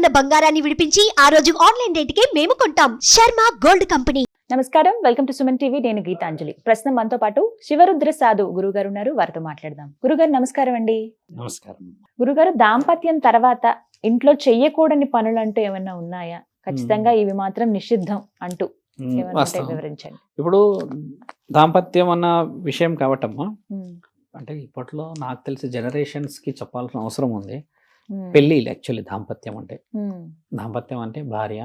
ఉన్న బంగారాన్ని విడిపించి ఆ రోజు ఆన్లైన్ రేటుకే మేము కొంటాం. Sharma gold company. నమస్కారం. Welcome to Suman TV. నేను గీతాంజలి. ప్రస్తుతం మనతో పాటు శివరుద్ర సాధు గురుగారు ఉన్నారు. వారితో మాట్లాడదాం. గురుగారు నమస్కారం అండి. నమస్కారం. గురుగారు దాంపత్యం తర్వాత ఇంట్లో చెయ్యకూడని పనులు అంటూ ఏమైనా ఉన్నాయా? ఖచ్చితంగా ఇవి మాత్రం నిషిద్ధం అంటూ వివరించండి. ఇప్పుడు దాంపత్యం అన్న విషయం కాబట్టమ్మా. అంటే ఇప్పట్లో నాకు తెలిసి జనరేషన్స్కి చెప్పాల్సిన అవసరం ఉంది. ఉమ్, పెళ్ళి యాక్చువల్లీ దాంపత్యం అంటే. దాంపత్యం అంటే భార్య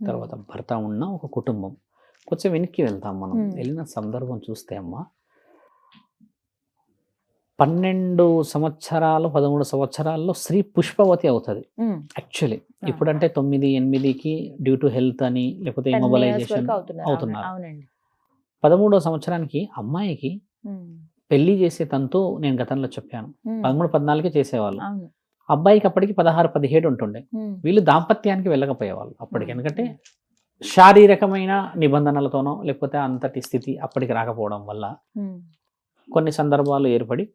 తర్వాత భర్త ఉన్న ఒక కుటుంబం. కొంచెం వెనక్కి వెళ్తాం మనం. వెళ్ళిన సందర్భం చూస్తే అమ్మా పన్నెండు సంవత్సరాలు పదమూడు సంవత్సరాల్లో స్త్రీ పుష్పవతి అవుతుంది. యాక్చువల్లీ. ఇప్పుడంటే తొమ్మిది ఎనిమిదికి డ్యూ టు హెల్త్ అని లేకపోతే 10 years మొబలైజేషన్ వరకు అవుతున్నారు. పదమూడో సంవత్సరానికి అమ్మాయికి పెళ్ళి చేసే తంతు నేను గతంలో చెప్పాను. పదమూడు పద్నాలుగే చేసేవాళ్ళు. అబ్బాయికి అప్పటికి పదహారు పదిహేడు ఉంటుండే. వీళ్ళు దాంపత్యానికి వెళ్ళకపోయేవాళ్ళు. అప్పటికి ఎందుకంటే శారీరకమైన నిబంధనలతోనో లేకపోతే అంతటి స్థితి అప్పటికి రాకపోవడం వల్ల కొన్ని సందర్భాలు ఏర్పడి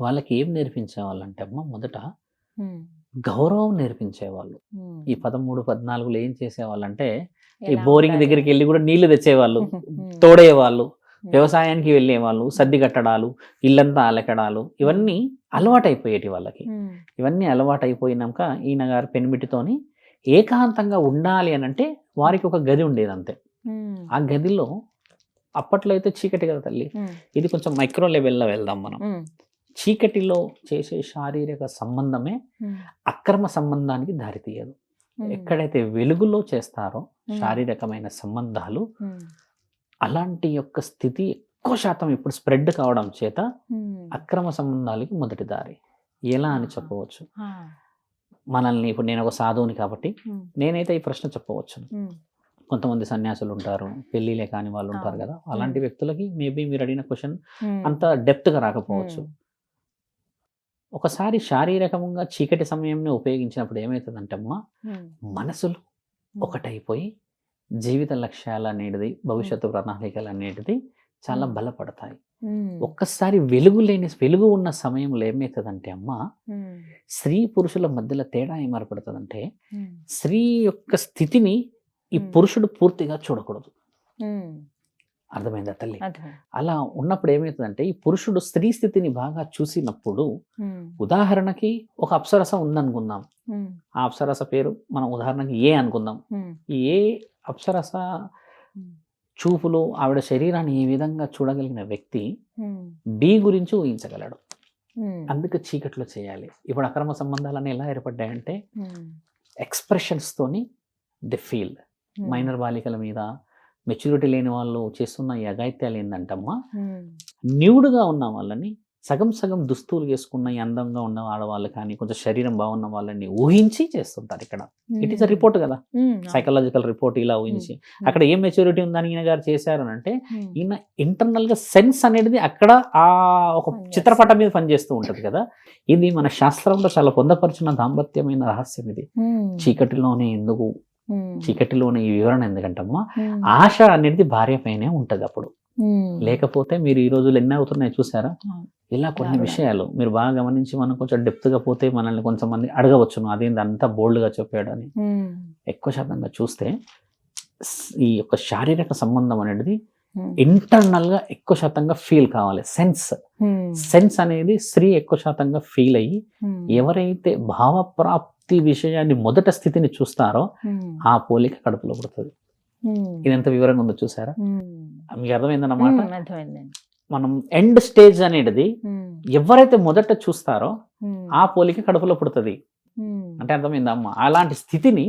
వాళ్ళకి ఏం నేర్పించేవాళ్ళు అంటే అమ్మ మొదట గౌరవం నేర్పించేవాళ్ళు. ఈ పదమూడు పద్నాలుగులో ఏం చేసేవాళ్ళు అంటే ఈ బోరింగ్? దగ్గరికి వెళ్ళి కూడా నీళ్ళు తెచ్చేవాళ్ళు తోడేవాళ్ళు వ్యవసాయానికి వెళ్ళేవాళ్ళు సర్ది కట్టడాలు ఇల్లంతా అలకడాలు ఇవన్నీ అలవాటైపోయేటి వాళ్ళకి. ఇవన్నీ అలవాటైపోయినాక ఈయన గారు పెనిమిటితోని ఏకాంతంగా ఉండాలి అని అంటే వారికి ఒక గది ఉండేది అంతే ఆ గదిలో అప్పట్లో అయితే చీకటి కదా తల్లి. ఇది కొంచెం మైక్రో లెవెల్లో వెళ్దాం మనం. చీకటిలో చేసే శారీరక సంబంధమే అక్రమ సంబంధానికి దారితీయదు. ఎక్కడైతే వెలుగులో చేస్తారో. శారీరకమైన సంబంధాలు అలాంటి యొక్క స్థితి ఎక్కువ శాతం ఇప్పుడు స్ప్రెడ్ కావడం చేత అక్రమ సంబంధాలకి మొదటి దారి. ఎలా అని. చెప్పవచ్చు? మనల్ని ఇప్పుడు నేను ఒక సాధువుని కాబట్టి నేనైతే ఈ ప్రశ్న చెప్పవచ్చు కొంతమంది సన్యాసులు ఉంటారు పెళ్ళిలే కాని వాళ్ళు ఉంటారు. కదా అలాంటి. వ్యక్తులకి మేబీ మీరు అడిగిన క్వశ్చన్ అంత డెప్త్గా రాకపోవచ్చు. ఒకసారి శారీరకంగా చీకటి సమయంని ఉపయోగించినప్పుడు ఏమవుతుందంటే అమ్మా మనసులు ఒకటైపోయి జీవిత లక్ష్యాలు అనేది భవిష్యత్తు ప్రణాళికలు అనేది చాలా. బలపడతాయి. ఒక్కసారి వెలుగు లేని వెలుగు ఉన్న సమయంలో ఏమవుతుందంటే అమ్మ స్త్రీ పురుషుల మధ్యలో తేడా ఏం ఏర్పడుతుందంటే ఉమ్, స్త్రీ యొక్క స్థితిని ఈ. పురుషుడు పూర్తిగా చూడకూడదు. అర్థమైందా తల్లి. అలా ఉన్నప్పుడు ఏమవుతుందంటే ఈ పురుషుడు స్త్రీ స్థితిని బాగా చూసినప్పుడు ఉదాహరణకి ఒక అప్సరస ఉందనుకుందాం. ఆ అప్సరస పేరు మనం ఉదాహరణకి ఏ అనుకుందాం. ఏ అప్సరస చూపులు ఆవిడ శరీరాన్ని ఈ విధంగా చూడగలిగిన వ్యక్తి బి గురించి ఊహించగలడు. అందుకే చీకట్లో చేయాలి. ఇప్పుడు అక్రమ సంబంధాలన్నీ ఎలా ఏర్పడ్డాయంటే ఎక్స్ప్రెషన్స్ తోని ది ఫీల్ మైనర్ బాలికల మీద మెచ్యూరిటీ లేని వాళ్ళు చేస్తున్న ఈ అఘాయిత్యాలు ఏంటంటమ్మా న్యూడ్గా ఉన్న వాళ్ళని సగం సగం దుస్తులు వేసుకున్న అందంగా ఉన్న ఆడవాళ్ళు కానీ కొంచెం శరీరం బాగున్న వాళ్ళని ఊహించి చేస్తుంటారు ఇక్కడ. ఇట్ ఈస్ అ రిపోర్ట్ కదా. సైకలాజికల్ రిపోర్ట్ ఇలా ఊహించి. అక్కడ ఏం మెచ్యూరిటీ ఉందని ఈయన గారు చేశారు అని అంటే ఈయన ఇంటర్నల్గా సెన్స్ అనేది అక్కడ ఆ ఒక. చిత్రపటం మీద పనిచేస్తూ ఉంటది కదా. ఇది మన శాస్త్రంలో చాలా పొందపరిచిన దాంపత్యమైన రహస్యం ఇది. చీకటిలోనే ఎందుకు? చీకటిలోనే ఈ వివరణ ఎందుకంటమ్మా? ఆశ అనేది భార్య పైనే ఉంటది అప్పుడు. లేకపోతే మీరు ఈ రోజులు ఎన్ని అవుతున్నాయి చూసారా. ఇలా కొన్ని. విషయాలు మీరు బాగా గమనించి మనం కొంచెం డెప్త్గా పోతే మనల్ని కొంతమంది అడగవచ్చును. అదేంటి అంతా బోల్డ్గా చెప్పాడు అని. ఎక్కువ శాతంగా చూస్తే ఈ యొక్క శారీరక సంబంధం అనేది ఇంటర్నల్గా ఎక్కువ శాతంగా ఫీల్ కావాలి. సెన్స్ సెన్స్ అనేది స్త్రీ ఎక్కువ శాతంగా ఫీల్ అయ్యి ఎవరైతే భావప్రాప్తి విషయాన్ని మొదట స్థితిని చూస్తారో ఆ పోలిక కడుపులో పుడుతుంది. ఇది ఎంత వివరంగా ఉందో చూసారా? ఉమ్, మీకు అర్థమైందన్నమాట అర్థమైందండి. మనం ఎండ్ స్టేజ్ అనేది ఎవరైతే మొదట చూస్తారో ఆ పోలిక కడుపులో పుడుతుంది. అంటే అర్థమైందా అమ్మ? అలాంటి స్థితిని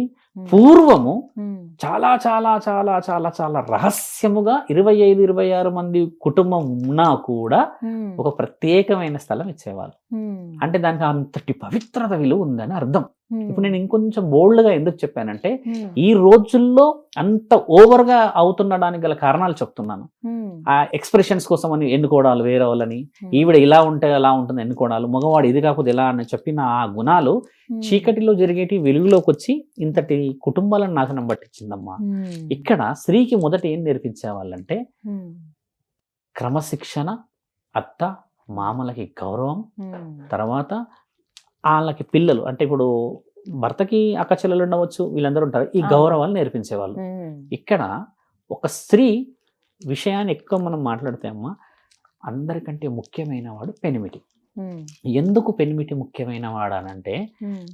పూర్వము చాలా చాలా చాలా చాలా చాలా రహస్యముగా ఇరవై ఐదు ఇరవై ఆరు మంది కుటుంబం ఉన్నా కూడా ఒక ప్రత్యేకమైన స్థలం ఇచ్చేవాళ్ళు. అంటే దానికి అంతటి పవిత్రత విలువ ఉందని అర్థం. ఇప్పుడు నేను ఇంకొంచెం బోల్డ్గా ఎందుకు చెప్పానంటే ఈ రోజుల్లో అంత ఓవర్గా అవుతుండడానికి గల కారణాలు చెప్తున్నాను. ఆ ఎక్స్ప్రెషన్స్ కోసం అని ఎన్నుకోవడాలు వేరే వాళ్ళని ఈవిడ ఇలా ఉంటే అలా ఉంటుంది ఎన్నుకోవడాలు మగవాడు ఇది కాకపోతే ఇలా అని చెప్పిన ఆ గుణాలు చీకటిలో జరిగేటి వెలుగులోకి వచ్చి ఇంతటి కుటుంబాలను నాశనం పట్టించిందమ్మా. ఇక్కడ స్త్రీకి మొదట ఏం నేర్పించేవాళ్ళంటే క్రమశిక్షణ అత్త మామలకి గౌరవం తర్వాత వాళ్ళకి పిల్లలు అంటే ఇప్పుడు భర్తకి అక్క చెల్లెలు ఉండవచ్చు వీళ్ళందరూ ఉంటారు ఈ. గౌరవాలు నేర్పించేవాళ్ళు. ఇక్కడ ఒక స్త్రీ విషయాన్ని ఎక్కువ మనం మాట్లాడితే అమ్మ అందరికంటే ముఖ్యమైన వాడు పెనిమిటి. ఎందుకు పెనిమిటి ముఖ్యమైన వాడానంటే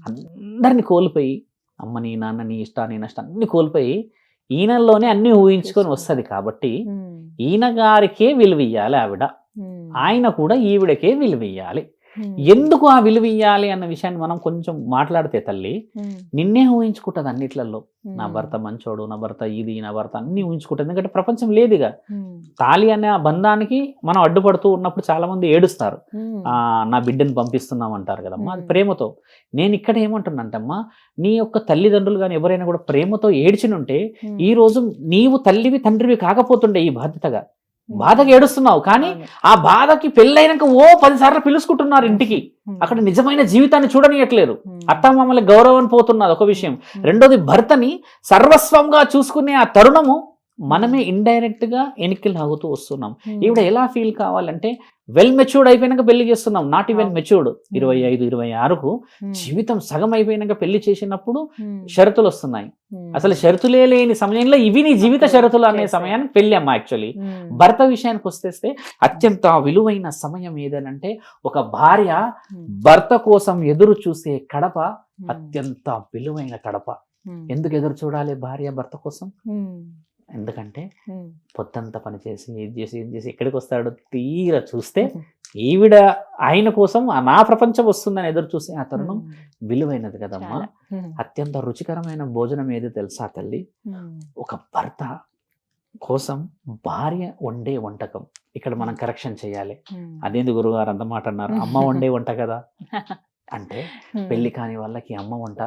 అందరిని కోల్పోయి అమ్మని నాన్నని ఇష్టాన్ని నష్టాన్ని అన్ని కోల్పోయి ఈయనలోనే అన్ని ఊహించుకొని వస్తుంది కాబట్టి ఈయన గారికే విలువ ఇయ్యాలి ఆవిడ ఆయన కూడా ఈవిడకే విలువ ఇయ్యాలి ఉమ్, ఎందుకు ఆ విలువ ఇయ్యాలి అన్న విషయాన్ని మనం కొంచెం మాట్లాడితే తల్లి ఉమ్, నిన్నే ఊహించుకుంటుంది అన్నిట్లలో నా భర్త మంచోడు నా భర్త ఇది నా భర్త అన్ని ఊహించుకుంటుంది. ఎందుకంటే ప్రపంచం లేదుగా. తాళి అనే ఆ బంధానికి మనం అడ్డుపడుతూ ఉన్నప్పుడు చాలా మంది ఏడుస్తారు ఆ నా బిడ్డని పంపిస్తున్నాం అంటారు కదమ్మా. అది. ప్రేమతో. నేను ఇక్కడ ఏమంటున్నాంటమ్మా నీ యొక్క తల్లిదండ్రులు కానీ ఎవరైనా కూడా ప్రేమతో ఏడ్చినుంటే ఈ రోజు నీవు తల్లివి తండ్రివి కాకపోతుండే ఈ బాధ్యతగా. ఉమ్, బాధగా ఏడుస్తున్నావు. కానీ. ఆ బాధకి పెళ్ళైనాక ఓ పది సార్లు పిలుచుకుంటున్నారు ఇంటికి. ఉమ్, అక్కడ నిజమైన జీవితాన్ని చూడనియట్లేరు ఉమ్, అత్తమామల గౌరవం పోతున్నది ఒక విషయం. రెండోది భర్తని సర్వస్వంగా చూసుకునే ఆ తరుణము మనమే ఇండైరెక్ట్గా ఎనికి లాగుతూ వస్తున్నాం. ఉమ్, ఈవిడ ఎలా ఫీల్ కావాలంటే వెల్ మెచ్యూర్డ్ అయిపోయినాక పెళ్ళి చేస్తున్నాం. Not even. మెచ్యూర్డ్ ఇరవై ఐదు ఇరవై ఆరుకు ఉమ్, జీవితం సగం అయిపోయినాక పెళ్ళి చేసినప్పుడు ఉమ్, షరతులు వస్తున్నాయి. అసలు షరతులే లేని సమయంలో ఇవి నీ జీవిత షరతులు అనే. సమయానికి పెళ్ళి అమ్మ యాక్చువల్లీ భర్త విషయానికి వస్తేస్తే అత్యంత విలువైన సమయం ఏదనంటే ఒక భార్య భర్త కోసం ఎదురు చూసే కడప అత్యంత విలువైన కడప. ఎందుకు ఎదురు చూడాలి భార్య భర్త కోసం? ఎందుకంటే పొద్దంతా పని చేసి ఇది చేసి ఇది చేసి ఎక్కడికి వస్తాడో తీరా చూస్తే ఈవిడ ఆయన కోసం నా ప్రపంచం వస్తుందని ఎదురు చూసే ఆ తరుణం విలువైనది కదమ్మా. అత్యంత రుచికరమైన భోజనం ఏది తెలుసా తల్లి? ఒక భర్త కోసం భార్య వండే వంటకం. ఇక్కడ మనం కరెక్షన్ చేయాలి. అదేంది గురుగారు అంత మాట అన్నారు? అమ్మ వండే వంట కదా? అంటే పెళ్ళి కాని వాళ్ళకి అమ్మ వంట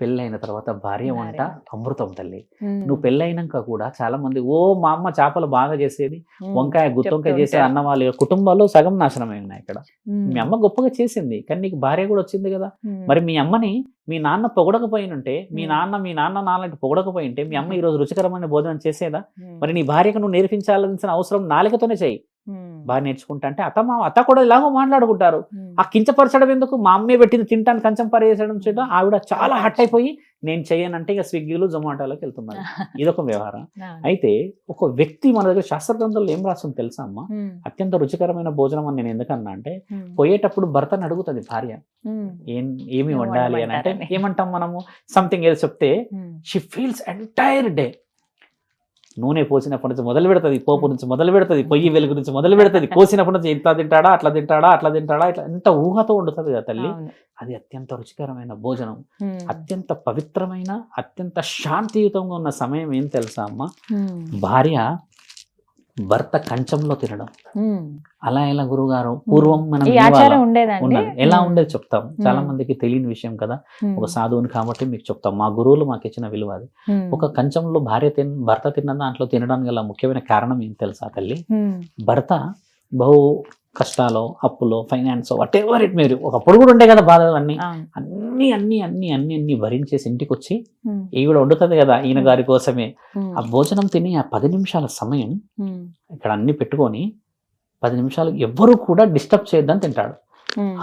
పెళ్ళైన తర్వాత భార్య వంట. అమృతం తల్లి. నువ్వు పెళ్ళైనాక కూడా చాలా మంది ఓ మా అమ్మ చేపలు బాగా చేసేది వంకాయ గుత్తొంకాయ చేసే. అన్న వాళ్ళ కుటుంబాల్లో సగం నాశనమై ఉన్నాయి ఇక్కడ. మీ అమ్మ గొప్పగా చేసింది కానీ నీకు భార్య కూడా వచ్చింది కదా. మరి మీ అమ్మని మీ నాన్న పొగడకపోయినుంటే మీ. నాన్న మీ నాన్న నాన్నకి పొగడకపోయింటే మీ అమ్మ ఈ రోజు రుచికరమైన భోజనం చేసేదా? మరి నీ భార్యకు నువ్వు నేర్పించాల్సిన అవసరం నాలుకతోనే ఉమ్, బాగా నేర్చుకుంటా అంటే అత్త మా అత్త కూడా ఇలాగో మాట్లాడుకుంటారు. ఆ కించపరచడం ఎందుకు? మా అమ్మే పెట్టింది తింటాను కంచం పరేసడం చేయడం ఆవిడ చాలా హట్ అయిపోయి నేను చేయనంటే ఇక స్విగ్గీలు జొమాటోలోకి వెళ్తున్నారు ఇదొక వ్యవహారం. అయితే ఒక వ్యక్తి మన దగ్గర శాస్త్ర గ్రంథంలో ఏం రాస్తుంది తెలుసా అమ్మ? అత్యంత రుచికరమైన భోజనం అని నేను ఎందుకన్నా అంటే పోయేటప్పుడు భర్తను అడుగుతుంది భార్య. ఏం ఏమి వండాలి అని అంటే. ఏమంటాం మనము? సంథింగ్ ఏదో చెప్తే షీ ఫీల్స్ ఎంటైర్ డే నూనె పోసినప్పటి నుంచి మొదలు పెడుతుంది పోపు నుంచి మొదలు పెడుతుంది పొయ్యి వెలుగు నుంచి మొదలు పెడుతుంది కోసినప్పటి నుంచి ఇంత తింటాడా అట్లా తింటాడా అట్లా తింటాడా ఇట్లా ఎంత ఊహతో వండుతుంది కదా తల్లి. అది అత్యంత రుచికరమైన భోజనం. అత్యంత పవిత్రమైన అత్యంత శాంతియుతంగా ఉన్న సమయం ఏం తెలుసా అమ్మ? భార్య భర్త కంచంలో తినడం. అలా ఎలా గురుగారు పూర్వం మనం ఎలా ఉండేది చెప్తాం. చాలా. మందికి తెలియని విషయం కదా. ఒక సాధువుని కాబట్టి మీకు చెప్తాం. మా గురువులు మాకు ఇచ్చిన విలువ అది. ఒక కంచంలో భార్య తిన్ భర్త తిన్న దాంట్లో తినడానికి గల ముఖ్యమైన కారణం ఏం తెలుసా తల్లి? భర్త బహు కష్టాలు అప్పులో ఫైనాన్స్ వాట్ ఎవర్ ఇట్ మీరు ఒకప్పుడు కూడా ఉండే కదా బాధలు అన్ని. అన్ని అన్ని అన్ని అన్ని అన్ని భరించేసి ఇంటికి వచ్చి ఈవిడ వండుతుంది కదా ఈయన గారి కోసమే. ఆ భోజనం తిని ఆ పది నిమిషాల సమయం ఇక్కడ అన్ని పెట్టుకొని పది నిమిషాలు ఎవ్వరూ కూడా డిస్టర్బ్ చేయొద్దని తింటాడు.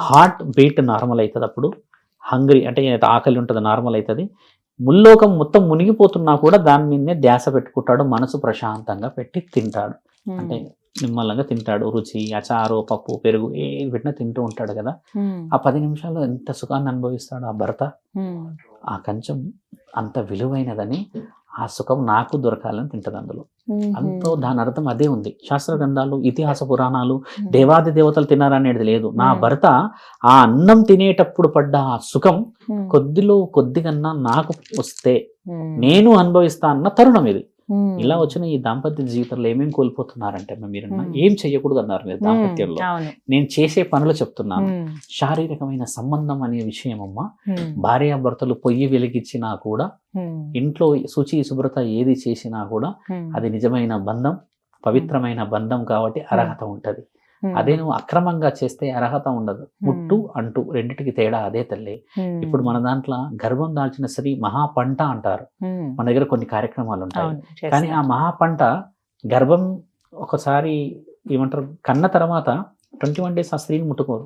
హార్ట్ బీట్ నార్మల్ అవుతుంది అప్పుడు. హంగ్రీ అంటే ఏదైతే ఆకలి ఉంటుంది నార్మల్ అవుతుంది. ముల్లోకం మొత్తం మునిగిపోతున్నా కూడా దాని మీదనే ధ్యాస పెట్టుకుంటాడు మనసు ప్రశాంతంగా పెట్టి తింటాడు. అంటే నిమ్మలంగా తింటాడు. రుచి అచారు పప్పు పెరుగు ఏది పెట్టినా తింటూ ఉంటాడు కదా. ఆ పది నిమిషాల్లో ఎంత సుఖాన్ని అనుభవిస్తాడు ఆ భర్త? ఆ కంచం అంత విలువైనదని ఆ సుఖం నాకు దొరకాలని తింటది అందులో. అంతో దాని అర్థం అదే ఉంది. శాస్త్ర గ్రంథాలు ఇతిహాస పురాణాలు దేవాది దేవతలు తిన్నారనేది లేదు. నా. భర్త ఆ అన్నం తినేటప్పుడు పడ్డ ఆ సుఖం కొద్దిలో కొద్దిగన్నా నాకు వస్తే నేను అనుభవిస్తా అన్న తరుణం ఇది. ఇలా వచ్చిన ఈ దాంపత్య జీవితంలో ఏమేం కోల్పోతున్నారంటే మీరు. ఏం చెయ్యకూడదు అన్నారు మీరు దాంపత్యంలో. నేను చేసే పనులు చెప్తున్నాను. శారీరకమైన సంబంధం అనే విషయం అమ్మ. ఉమ్, భార్యాభర్తలు పొయ్యి వెలిగించినా కూడా ఇంట్లో శుచి శుభ్రత ఏది చేసినా కూడా అది నిజమైన బంధం పవిత్రమైన బంధం కాబట్టి అర్హత ఉంటది. అదే నువ్వు అక్రమంగా చేస్తే అర్హత ఉండదు. ముట్టు అంటూ రెండిటికి తేడా అదే తల్లి. ఇప్పుడు మన దాంట్లో గర్భం దాల్చిన స్త్రీ మహా పంట అంటారు మన దగ్గర కొన్ని కార్యక్రమాలు ఉంటాయి కానీ ఆ చేస్తాం. మహా పంట గర్భం ఒకసారి ఏమంటారు కన్న తర్వాత ట్వంటీ వన్ డేస్ ఆ స్త్రీని ముట్టుకోరు.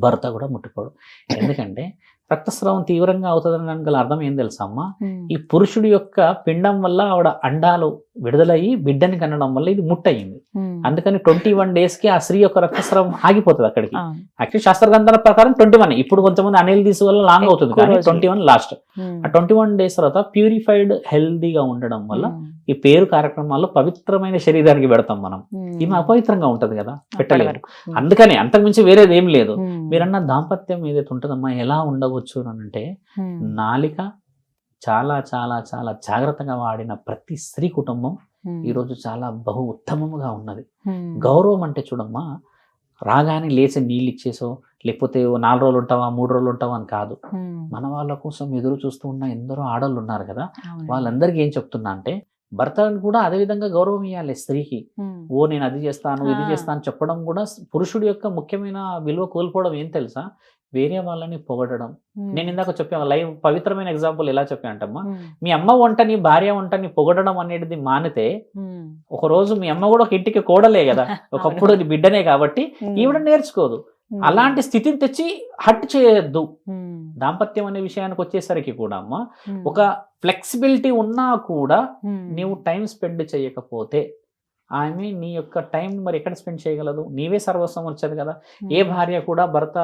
భర్త కూడా ముట్టుకోడు. ఎందుకంటే రక్తస్రావం తీవ్రంగా అవుతుందని గల అర్థం ఏం తెలుసా అమ్మా ఉమ్. ఈ పురుషుడి యొక్క పిండం వల్ల ఆవిడ అండాలు విడుదలయ్యి బిడ్డని కనడం వల్ల ఇది ముట్టయింది. అందుకని ట్వంటీ వన్ డేస్కి ఆ స్త్రీ యొక్క రక్తస్రావం ఆగిపోతుంది అక్కడికి అవును. యాక్చువల్లీ శాస్త్రగ్రంథాల ప్రకారం ట్వంటీ వన్ ఇప్పుడు కొంతమంది అనిల్ తీసు వల్ల లాంగ్ అవుతుంది కానీ. Twenty one last. ఆ ట్వంటీ వన్ డేస్ తర్వాత ప్యూరిఫైడ్ హెల్దీగా ఉండడం వల్ల. ఈ పేరు కార్యక్రమాల్లో పవిత్రమైన శరీరానికి పెడతాం మనం. ఈమె అపవిత్రంగా ఉంటది కదా పెట్టలేదు. అందుకని అంతకుమించి వేరేది ఏం లేదు. మీరన్న దాంపత్యం ఏదైతే ఉంటుందమ్మా ఎలా ఉండవచ్చు అని అంటే. నాలిక చాలా చాలా చాలా జాగ్రత్తగా వాడిన ప్రతి స్త్రీ కుటుంబం. ఈరోజు చాలా బహు ఉత్తమముగా ఉన్నది. గౌరవం అంటే చూడమ్మా రాగానే లేచి నీళ్ళు ఇచ్చేసో లేకపోతే నాలుగు రోజులు ఉంటావా మూడు రోజులు ఉంటావా అని కాదు. మన వాళ్ళ కోసం ఎదురు చూస్తూ ఉన్న ఎందరో ఆడళ్ళు ఉన్నారు కదా. వాళ్ళందరికీ ఏం చెప్తున్నా అంటే భర్తను కూడా అదే విధంగా గౌరవం ఇవ్వాలి స్త్రీకి. ఓ నేను అది చేస్తాను ఇది. చేస్తాను చెప్పడం కూడా పురుషుడి యొక్క ముఖ్యమైన విలువ కోల్పోవడం ఏం తెలుసా వేరే వాళ్ళని పొగడడం. నేను ఇందాక చెప్పాను లైవ్ పవిత్రమైన ఎగ్జాంపుల్ ఎలా చెప్పానంటమ్మా. మీ అమ్మ వంటని భార్య వంటని పొగడడం అనేది మానితే. ఒక రోజు మీ అమ్మ కూడా ఒక ఇంటికి కోడలే కదా ఒకప్పుడు అది బిడ్డనే కాబట్టి. ఈవిడ నేర్చుకోదు. అలాంటి స్థితిని తెచ్చి హట్ చేయొద్దు. దాంపత్యం అనే విషయానికి వచ్చేసరికి కూడా అమ్మ. ఒక ఫ్లెక్సిబిలిటీ ఉన్నా కూడా. నీవు టైం స్పెండ్ చేయకపోతే ఆమె నీ యొక్క టైం మరి ఎక్కడ స్పెండ్ చేయగలదు నీవే సర్వస్వం వచ్చేది కదా ఏ భార్య కూడా భర్త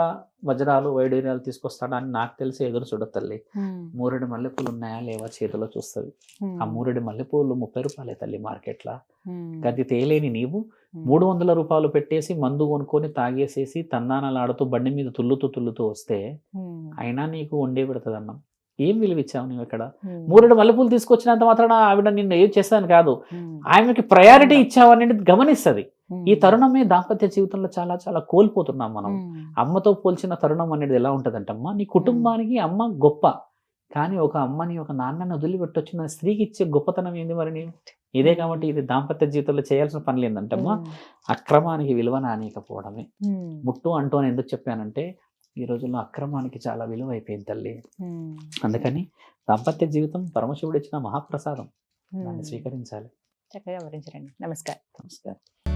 వజ్రాలు వైడూర్యాలు తీసుకొస్తాడా అని నాకు తెలిసి ఎదురు చూడదు తల్లి ఉమ్. మూరెడు మల్లెపూలు ఉన్నాయా లేవా చేతిలో చూస్తుంది. ఆ మూరెడు మల్లెపూలు ముప్పై రూపాయలే తల్లి మార్కెట్లో. గది తేలేని నీవు. మూడు వందల రూపాయలు పెట్టేసి మందు కొనుక్కొని తాగేసేసి తన్నానలాడుతూ బండి మీద తుల్లుతూ తుల్లుతూ వస్తే. అయినా నీకు వండే పెడుతుంది అన్నం ఏం విలువ ఇచ్చావు నువ్వు ఇక్కడ. మూరెడు మల్లెపూలు తీసుకొచ్చినంత మాత్రాన ఆవిడ నిన్ను ఏం చేస్తాను కాదు. ఆమెకి ప్రయారిటీ ఇచ్చావు అనేది గమనిస్తుంది. ఈ తరుణమే దాంపత్య జీవితంలో చాలా చాలా కోల్పోతున్నాం మనం. అమ్మతో పోల్చిన తరుణం అనేది ఎలా ఉంటదంటమ్మా నీ కుటుంబానికి అమ్మ గొప్ప కానీ ఒక అమ్మని ఒక నాన్నని వదిలిపెట్టొచ్చిన స్త్రీకి ఇచ్చే గొప్పతనం ఏంది మరి నీవు ఇదే కాబట్టి ఇది దాంపత్య జీవితంలో చేయాల్సిన పనులు ఏంటంటమ్మా ఉమ్. అక్రమానికి విలువ నానీయకపోవడమే ఉమ్. ముట్టు అంటూ అని ఎందుకు చెప్పానంటే ఈ రోజుల్లో అక్రమానికి చాలా విలువ అయిపోయింది తల్లి. అందుకని దాంపత్య జీవితం పరమశివుడు ఇచ్చిన మహాప్రసాదం. దాన్ని స్వీకరించాలి. చక్కగా వివరించండి నమస్కారం. నమస్కారం.